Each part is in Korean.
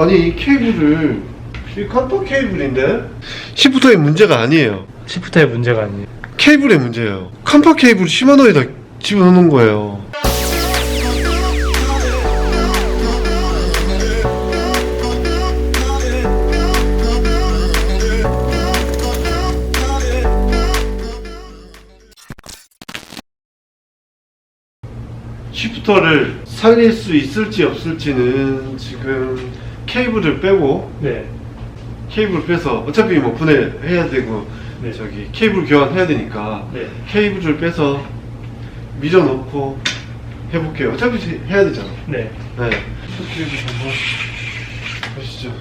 아니 이 케이블을 이 칸터 케이블인데 시프터의 문제가 아니에요. 시프트의 문제가 아니에요. 케이블의 문제예요. 칸파 케이블 시마노에다 집어넣는 거예요. 시프터를 살릴 수 있을지 없을지는 지금 케이블을 빼고 네. 케이블 빼서 어차피 뭐 분해해야 되고 네. 저기 케이블 교환해야 되니까 네. 케이블을 빼서 밀어 넣고 해볼게요. 어차피 해야 되잖아. 네. 네. 케이블 한번 보시죠.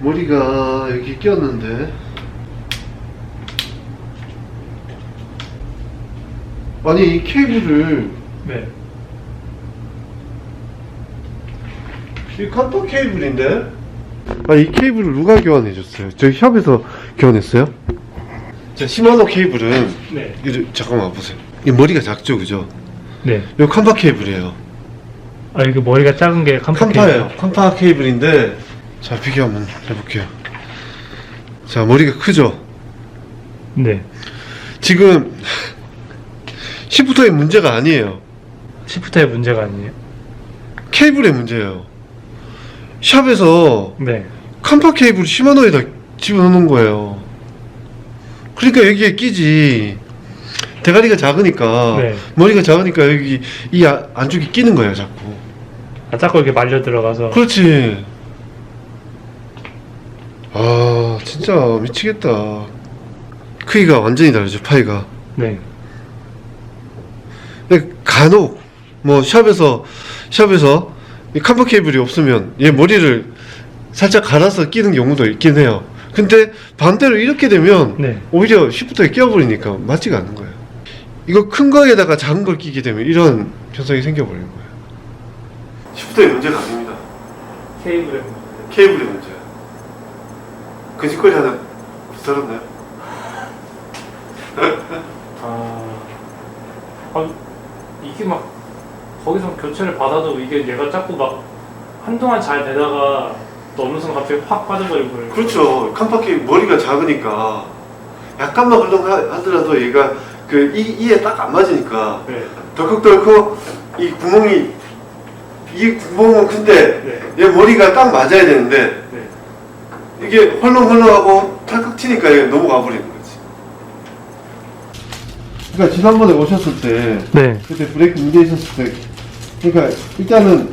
머리가 여기 꼈는데 아니 이 케이블을 네. 이 칸터 케이블인데? 아, 이 케이블을 누가 교환해 줬어요? 저희 샵에서 교환했어요? 자, 시마노 케이블은, 네. 이리, 잠깐만 보세요. 이 머리가 작죠, 그죠? 네. 이 칸파 케이블이에요. 아 이게 머리가 작은 게 캄파 칸파예요. 칸파 케이블인데, 자, 비교 한번 해볼게요. 자, 머리가 크죠? 네. 지금, 시프터의 문제가 아니에요. 시프트의 문제가 아니에요. 케이블의 문제예요. 샵에서 네. 칸파 케이블 시마노에다 집어넣는 거예요. 그러니까 여기에 끼지. 대가리가 작으니까 네. 머리가 작으니까 여기 이 아- 안쪽에 끼는 거예요, 자꾸. 아 자꾸 이렇게 말려 들어가서. 그렇지. 아, 진짜 미치겠다. 크기가 완전히 다르죠, 파이가. 네. 근데 간혹 뭐 샵에서 샵에서 이 칸파 케이블이 없으면 얘 머리를 살짝 갈아서 끼는 경우도 있긴 해요. 근데 반대로 이렇게 되면 네. 오히려 시프트에 끼어버리니까 맞지가 않는 거예요. 이거 큰 거에다가 작은 걸 끼게 되면 이런 현상이 생겨버리는 거예요. 시프트의 문제가 아닙니다. 케이블의 케이블의 문제야. 근식거리 하나 들었나요? 아, 아 이게 막 거기서 교체를 받아도 이게 얘가 자꾸 막 한동안 잘 되다가 또 어느 순간 갑자기 확 빠져버리고 그래요. 그렇죠. 케이블 머리가 작으니까 약간만 흘렁하더라도 얘가 그 이, 이에 딱 안 맞으니까 네. 덜컥덜컥 이 구멍이 이 구멍은 큰데 네. 얘 머리가 딱 맞아야 되는데 네. 이게 헐렁헐렁하고 탁탁 튀니까 이게 넘어가 거지. 그러니까 지난번에 오셨을 때 네. 그때 브레이크 문제 있었을 때 그러니까 일단은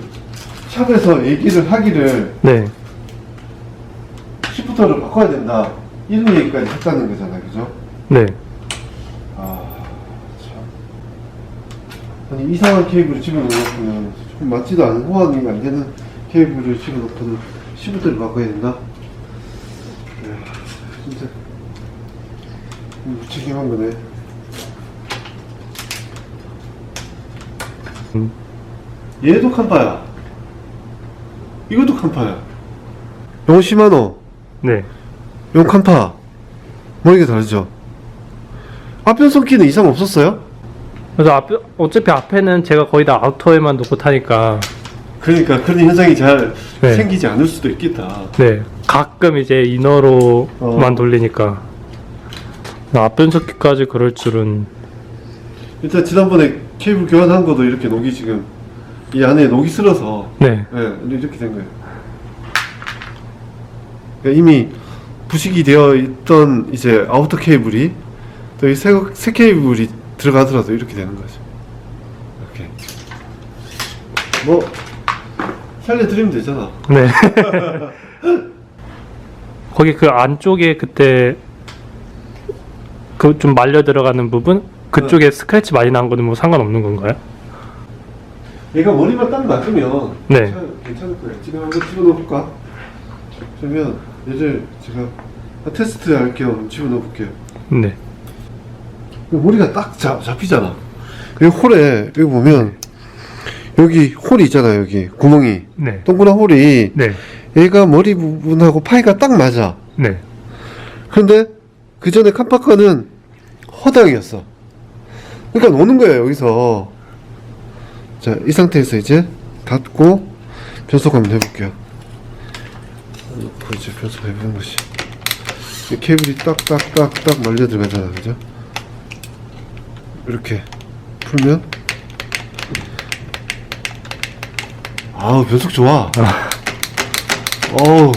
샵에서 얘기를 하기를 네. 시프터를 바꿔야 된다 이런 얘기까지 했다는 거잖아요, 그죠? 네. 아 참. 아니 이상한 케이블을 집어넣으면 조금 맞지도 않은 호환이 안 되는 케이블을 집어넣고는 시프트를 바꿔야 된다. 이야, 진짜 무책임한 거네. 음. 얘도 칸파야. 이것도 칸파야. 요거 시마노, 네. 요거 칸파. 머리가 다르죠? 앞변속기는 이상 없었어요? 그래서 앞 어차피 앞에는 제가 거의 다 아우터에만 놓고 타니까 그러니까 그런 현상이 잘 네. 생기지 않을 수도 있겠다. 네 가끔 이제 이너로만 어. 돌리니까 앞변속기까지 그럴 줄은 일단 지난번에 케이블 교환한 것도 이렇게 녹이 지금 이 안에 녹이 슬어서 네 예, 이렇게 된 거예요. 그러니까 이미 부식이 되어 있던 이제 아우터 케이블이 또이새새 케이블이 들어가더라도 이렇게 되는 거죠. 이렇게 뭐 살려드리면 되잖아. 네. 거기 그 안쪽에 그때 그 좀 말려 들어가는 부분 그쪽에 스크래치 많이 난 거는 뭐 상관없는 건가요? 얘가 머리만 딱 놔두면 네. 괜찮, 괜찮을 거예요. 지금 한번 집어넣어볼까? 그러면 얘를 제가 테스트 할겸 집어넣어볼게요. 네. 머리가 딱 잡, 잡히잖아. 여기 홀에 여기 보면 여기 홀이 있잖아요. 여기 구멍이 네. 동그란 홀이 네. 얘가 머리 부분하고 파이가 딱 맞아. 네. 그런데 그 전에 깜빡거는 허당이었어. 그러니까 노는 거예요 여기서. 자 이 상태에서 이제 닫고 변속 한번 해볼게요. 놓고 이제 변속 해보는 것이. 이 케이블이 딱딱딱딱 말려 들어가잖아, 그죠? 이렇게 풀면 아우 변속 좋아. 어우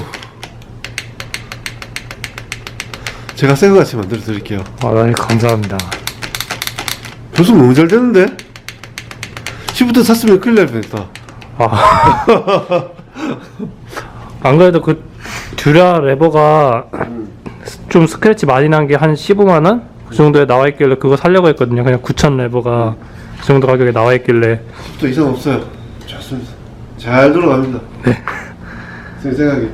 제가 새거 같이 만들어 드릴게요. 아, 네, 감사합니다. 변속 너무 잘 되는데? 시부터 샀으면 큰일 날 뻔했다. 아. 안 그래도 그 듀라 레버가 좀 스크래치 많이 난 게 한 15만 원? 그 정도에 나와 있길래 그거 살려고 했거든요. 그냥 9천 레버가 그 정도 가격에 나와 있길래 또 이상 없어요. 좋습니다. 잘 돌아갑니다. 네. 제 생각에.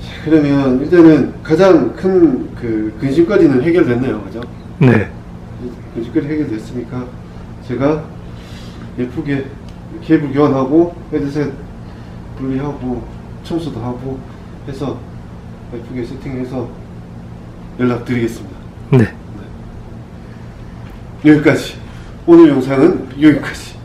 자, 그러면 일단은 가장 큰 그 근심까지는 해결됐네요, 그죠? 네. 근심까지 해결됐으니까 제가 예쁘게 케이블 교환하고 헤드셋 분리하고 청소도 하고 해서 예쁘게 세팅해서 연락드리겠습니다. 네. 여기까지. 오늘 영상은 여기까지.